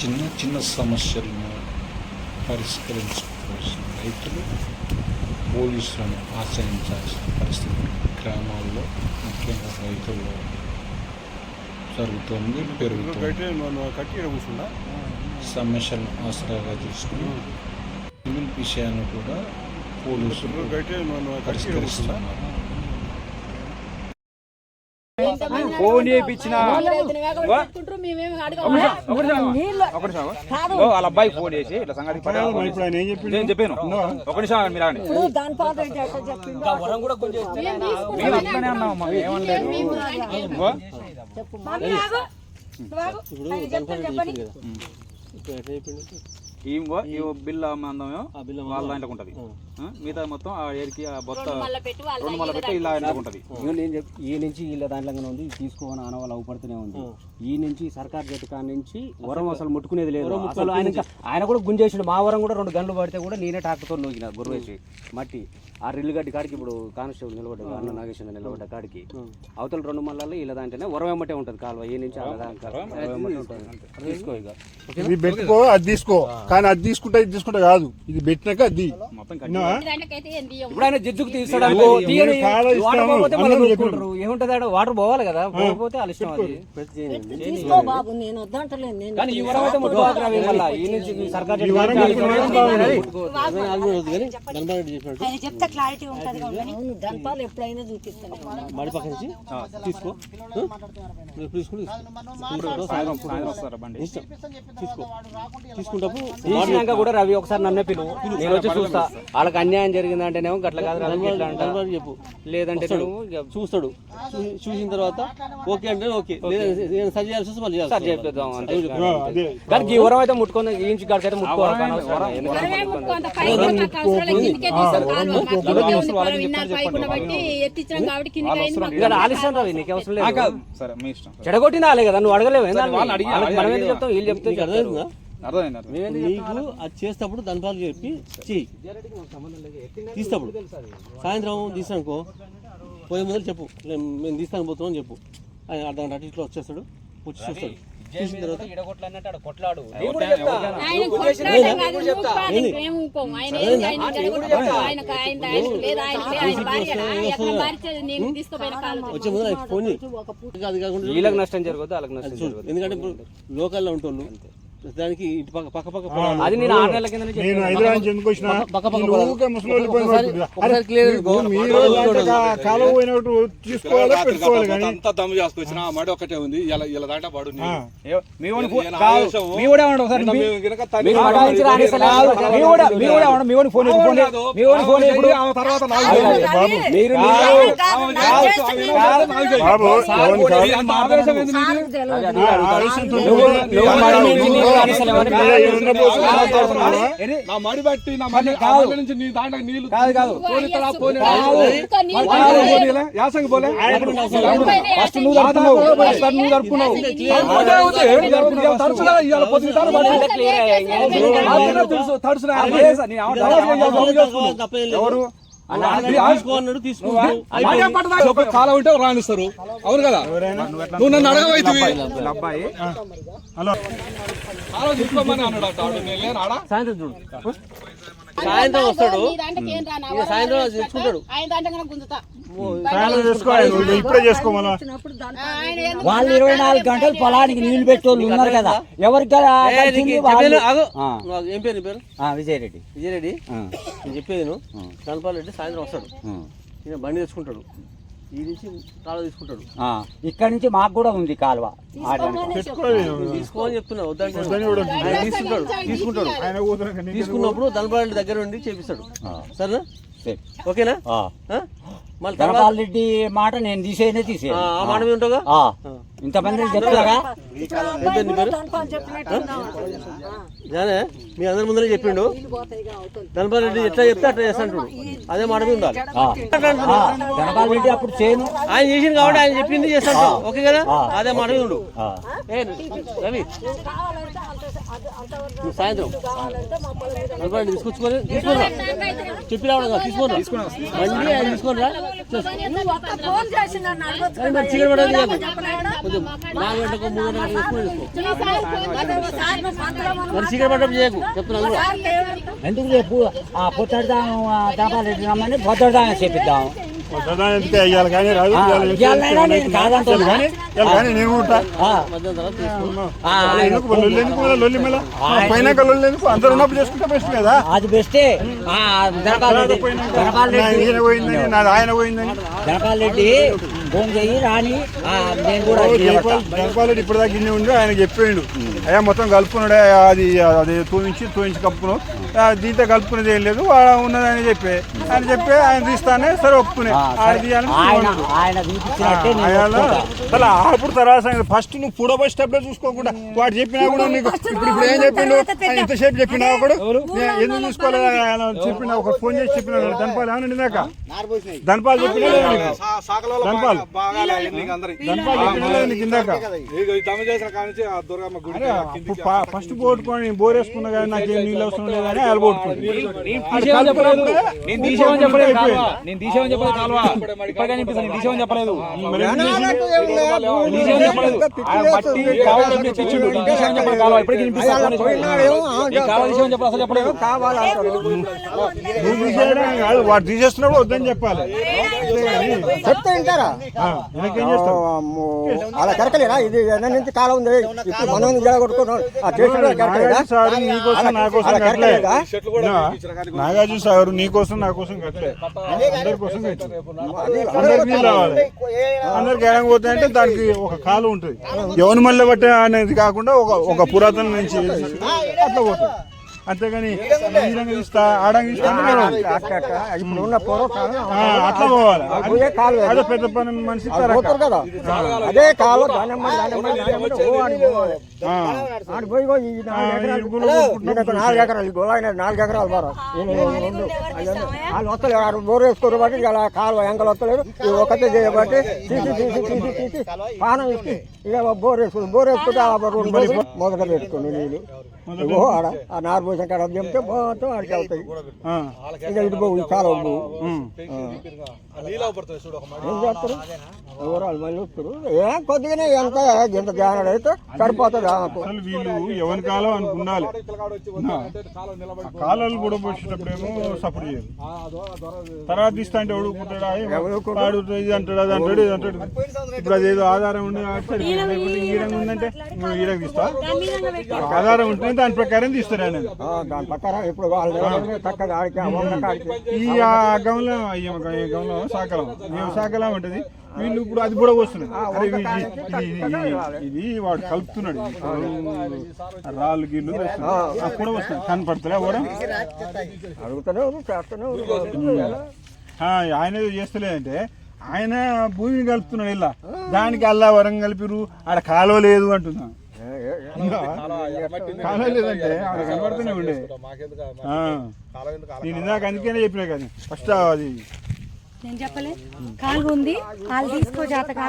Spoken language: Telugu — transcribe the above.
చిన్న చిన్న సమస్యలను పరిష్కరించుకోవాల్సిన రైతులు పోలీసులను ఆశ్రయించాల్సిన పరిస్థితి గ్రామాల్లో ముఖ్యంగా రైతుల్లో జరుగుతుంది పెరుగుతుంది. సమస్యలను ఆసరాగా తీసుకుని సివిల్ విషయాన్ని కూడా పోలీసులు పరిష్కరిస్తున్నారు. ఫోన్ చేయించిన. వాళ్ళ అబ్బాయి ఫోన్ చేసి ఇట్లా సంగతి? నేను చెప్పాను. ఒక నిమిషం. మీరు ఆగండి. ఈ బిల్ అందమేమో? వాళ్ళ దాంట్లో ఉంటది. మిగతా మొత్తం ఆ ఏరికి ఆ బొత్త రెండు మళ్ళీ పెట్టి ఇలా ఉంటది. ఈ నుంచి వీళ్ళ దాంట్లోనే ఉంది తీసుకోని ఆనవాళ్ళు అవుపడుతూనే ఉంది. ఈ నుంచి సర్కార్ జట్టు కాడ నుంచి వరం అసలు ముట్టుకునేది లేదు. అసలు ఆయన ఆయన కూడా గుంజేసిండు. మా వరం కూడా రెండు గంటలు పడితే కూడా నేనే ట్రాక్టర్తో నూకిన గుర్రేసి మట్టి ఆ రిల్లు గడ్డి కాడికి ఇప్పుడు కానిస్టేబుల్ నిలబడ్డ అన్న నాగేశ్వర నిలబడ్డ కాడికి. అవతల రెండు మళ్ళీ వీళ్ళ దాంట్లోనే వరం వెంబటే ఉంటుంది. కాలువ ఈ నుంచి తీసుకో ఇక. ఇది పెట్టుకో అది తీసుకో. కానీ అది తీసుకుంటే ఇది తీసుకుంటే కాదు. ఇది పెట్టినాక అది. విన్నావా? ఇప్పుడు ఆయన జిద్దుకు తీస్తాడు. ఏముంటది ఆడ? వాటర్ పోవాలి కదా. పోతే వాళ్ళ ఇష్టం చెప్తే క్లారిటీ ఉంటుంది ఎప్పుడైనా చూపిస్తాను. మాడి పక్క నుంచి? తీసుకో. కూడా రవి ఒకసారి నన్నే పిలువు. నేను వచ్చి చూస్తా. వాళ్ళకి అన్యాయం జరిగిందంటేనేమో గట్ల కాదు చెప్పు. లేదంటే నువ్వు చూస్తాడు. చూసిన తర్వాత ఓకే అంటే ఓకే. లేదా నేను సరి చేయాల్సి వస్తే మళ్ళీ సార్ చేయాలి చెప్పేద్దాం అంతే. కానీ ఈ వరం అయితే ముట్టుకొని ఈ ఇంచి కాడికైతే ముట్టుకోవాలి ఆలస్యం రవి నీకు అవసరం లేదు. సరే మీ ఇష్టం. చెడగొట్టిన వాళ్ళే కదా నువ్వు అడగలేవు. మనం ఎందుకు చెప్తాం? వీళ్ళు చెప్తే నీకు అర్థమైందా. నీకు అది చేసేటప్పుడు ధనపాలు చెప్పి చెయ్యి తీసేటప్పుడు. సాయంత్రం తీసానుకో పోయే ముందు చెప్పు. మేము తీస్తాను పోతున్నాం అని చెప్పు. ఆయన అర్ధ గంట అటు ఇట్లా వచ్చేస్తాడు వచ్చి చూస్తాడు. చూసిన తర్వాత వచ్చే ముందు ఫోన్ చేయి. అది కాకుండా వీళ్ళకి నష్టం జరగదు వాళ్ళకి నష్టం ఎందుకంటే ఇప్పుడు లోకల్లో ఉంటోళ్ళు దానికి ఇటు పక్క పక్క పక్క పొలాలు. అది నేను ఆరు నెలల కింద నేను హైదరాబాద్ నుంచి ఎందుకు వచ్చినా? పక్క పక్క వీళ్ళు పొలాలు. ఊరికే ముసలోళ్ళు పోయి ఒకసారి- పడుతుంటారు. ఒకసారి అరే, clear మీరు మీరు దాంట్లో కా- కాలువ పోయినట్టు తీసుకోవాలి పెట్టుకోవాలి కానీ. అంతా దమ్ము చేసుకొచ్చిన ఆ మడి ఒకటే ఉంది. ఇలా ఇలా దాంట్లో పడు ఆ, ఏ- మీ వాడిని ఫోన్ నేను కాదు. ఆవేశము. మీ కూడా ఏమన్నా ఒకసారి మీ- మేము గినక మీరు. కాదు. మీ మీ మీ వాడిని ఫోన్ ఫోన్ చేసి- మీ వాడిని ఫోన్ చేసి ఇప్పుడు. ఆ తర్వాత నాకు బాబు. మీరు బాబు కాదు? నీకు? నీకు ఆ? నా మడి బట్టి నా మడి నుంచి నీ దాంట్లో నీళ్ళు కాదు కాదు. యాసంగి పోలే ఫస్ట్ నువ్వు జరుపుకున్నావు నువ్వు. ఇవాళ పొద్దున ఎవరు చేసుకున్నావు? తప్పేం లేదు. ఎవరు ఆల్రెడీ తీసుకో అన్నాడు తీసుకుంటాడు ఒక కాలం ఉంటే రాణిస్తారు. అవును కదా? నువ్వు నన్ను అడగవైతివి. వీళ్ళ అబ్బాయి హలో. తీసుకోమని అన్నాడు సాయంత్రం చూడు. సాయంత్రం వస్తాడు. సాయంత్రం అది తెచ్చుకుంటాడు ఆయన దాంట్లో కన్నా గుంజుతా. సాయంత్రం చేసుకోవాలి నువ్వు ఇప్పుడే చేసుకో మళ్ళా. వచ్చినప్పుడు దాని ఆయన ఎందుకు వాళ్ళు ఇరవై నాలుగు గంటలు పొలానికి నీళ్ళు పెట్టేవాళ్ళు ఉన్నారు కదా. ఎవరికి ఏ, పేరు పేరు? ఆ, విజయరెడ్డి. విజయరెడ్డి? నేను చెప్పేది నువ్వు కనపాల రెడ్డి సాయంత్రం వస్తాడు. బండి తెచ్చుకుంటాడు. ఈ నుంచి తాళ తీసుకుంటాడు. ఆ. ఇక్కడ నుంచి మాకు కూడా ఉంది కాలువ. చెప్తున్నా తీసుకుంటాడు తీసుకుంటాడు. తీసుకున్నప్పుడు ధనపాల దగ్గర ఉండి చేపిస్తాడు. సరేనా? సరే. ఓకేనా? ధనపాల్ రెడ్డి మాట నేను తీసేయనే తీసే ఇంతమంది చెప్తారా? ఏం పేరు నీ పేరు దంపాలు చెప్పినట్టు ఉన్నావు. జానే మీ అందరి ముందరే చెప్పిండు. ధనపాల రెడ్డి ఎట్లా చెప్తే అట్లా చేస్తాడు. అదే మాట మీద ఉండాలి. ధనపాల్ రెడ్డి అప్పుడు చేయను. ఆయన చేసింది కాబట్టి ఆయన చెప్పింది చేస్తాడు. ఓకే కదా? అదే మాట మీద ఉండు. రవి. సాయంత్రం. తీసుకొచ్చుకొని తీసుకుని రా చెప్పి రావడం కాదు తీసుకొని రా బండి ఆయన తీసుకొని రా నువ్వు కొంచెం నాలుగు గంటలకు మూడు గంటలకు మరి చేయకు. చెప్తున్నాను ఎందుకు చెప్పు? ఆ పొత్తడిదాం దాపాలు రమ్మని చెప్పిద్దాం. అందరు ఉన్నప్పుడు చేసుకుంటే బెస్ట్ కదా. అది బెస్టే జనపాల్ రెడ్డి. జనపాల్ రెడ్డి. పోయిందని ఆయన పోయిందని. జనపాల్ రెడ్డి ఫోన్ రాని. నేను కూడా నిలబడతా. జనపాలరెడ్డి ఇప్పుడు దాకా ఇన్ని ఉండి ఆయన చెప్పిండు అయ్యా మొత్తం కలుపుకున్నాడే అది అది తూయించి తూయించి కలుపుకున్నావు ఆ, దీంతో కలుపుకునేది ఏం లేదు ఉన్నదని చెప్పి. ఆయన చెప్పి ఆయన తీస్తానే సరే ఒప్పుకునే. అప్పుడు తర్వాత ఫస్ట్ నువ్వు పూడ బస్ స్టెప్లో చూసుకోకుండా వాడు చెప్పినా కూడా నీకు ఇప్పుడు ఇప్పుడు ఏం చెప్పిండు? ఇంతసేపు చెప్పినా ఒకడు? ఎందుకు చూసుకోలేదు ఆయన చెప్పిన ఒక ఫోన్ చేసి చెప్పిన ధనపాలు ఏమన్నా ఇందాక ధనపాలు చెప్పినా? ధనపాలు? ధనపాలు ఇందాక ఫస్ట్ పోట్టుకొని బోర్ వేసుకున్నా కానీ నాకేం నీళ్ళు అవసరం లేదని తీసేమని చెప్పలేదు. నేను తీసేమని చెప్పలేదు నేను తీసేమని చెప్పలేదు కాలువ. ఇప్పటికే అనిపిస్తుంది చెప్పలేదు. చెప్పలేదు. కావాలి చెప్పలేదు. కాలువ ఇప్పటికి కావాలి చెప్పలేదు. అసలు చెప్పలేదు. వాడు తీసేస్తున్నప్పుడు వద్దని చెప్పాలి. చెప్తే వింటారా? అలా కరకలేరా? ఇది ఎన్న నుంచి కాలం ఉంది. ఇప్పుడు మనం ఆ చేసిన కరకలేదా? నాగార్జున సారు నీకోసం నా కోసం కట్టలే. అందరి కోసం. అందరికి నీళ్ళు రావాలి. అందరికి దానికి ఒక కాలు ఉంటుంది. ఎవరి మళ్ళీ బట్టే అనేది కాకుండా ఒక ఒక పురాతన నుంచి అట్లా పోతుంది. అంతేగాని ఈ రంగు ఇస్తా ఆడంగి ఇస్తా అంటే నడవదు. ఇప్పుడు ఉన్న అట్లా పోవాలి. అదే పెద్ద పని మనిషి కదా. అదే కాలు నాలుగు ఎకరాలు. నాలుగు ఎకరాలు బారా వాళ్ళు వస్తలేరు బోర్ వేసుకోరు బట్టి ఇలా కాలువ ఎంకలు వస్తలేరు. ఇది ఒకటే చేయబట్టి తీసి తీసి తీసి తీసి పానం ఇచ్చి ఇక బోర్ వేసుకుంది బోర్ వేసుకుంటే మొదట పెట్టుకుంది నీళ్ళు ఇగో ఆడ ఆ నారు పోసిన కాడ చెప్తే మొత్తం ఆడికి. ఇక ఇటు పోవు. ఏం చేస్తారు? వివరాలు మళ్ళీ వస్తారు ఏం కొద్దిగానే ఎంత ఇంత ధ్యానం అయితే సరిపోతుంది ఆమెకు అసలు వీళ్ళు ఎవరి కాలం అనుకు ఉండాలి ఆ కాలాలు కూడా పోసేటప్పుడేమో సపోర్ట్ తర్వాత ఇస్తా అంటే ఎవడు పుట్టాడా వాడు ఇది అంటాడు అది అంటాడు ఇది అంటాడు. ఇప్పుడు అదేదో ఆధారం ఉండి కాబట్టి సరిపోయింది. లేకుంటే ఈ రంగు ఉందంటే నువ్వు ఈ రంగు తీస్తావా ఒక ఆధారం ఉంటే దాని ప్రకారం ఆ, దాని ప్రకారం ఇప్పుడు ఈ గంలో గంలో సాకలం మేము సాకలం ఉంటుంది. వీళ్ళు ఇప్పుడు అది కూడా వస్తున్నాయి ఇది వాడు కలుపుతున్నాడు. రాళ్ళు గీళ్ళు వేస్తున్నాడు. అది కూడా వస్తుంది కనపడుతున్నా కూడా అడుగుతూనే ఆయన చేస్తలేదంటే ఆయన భూమిని కలుపుతున్నాడు ఇలా దానికి అల్లా వరం కలిపిరు ఆడ కాలువ లేదు అంటున్నాను ఇంకా కాలువ లేదంటే ఆడ కనబడుతూనే ఉండే. ఆ. నేను ఇందాక అందుకనే చెప్పినా కానీ ఫస్ట్ అది. నేను చెప్పలే కాలు ఉంది వాళ్ళు తీసుకో జాత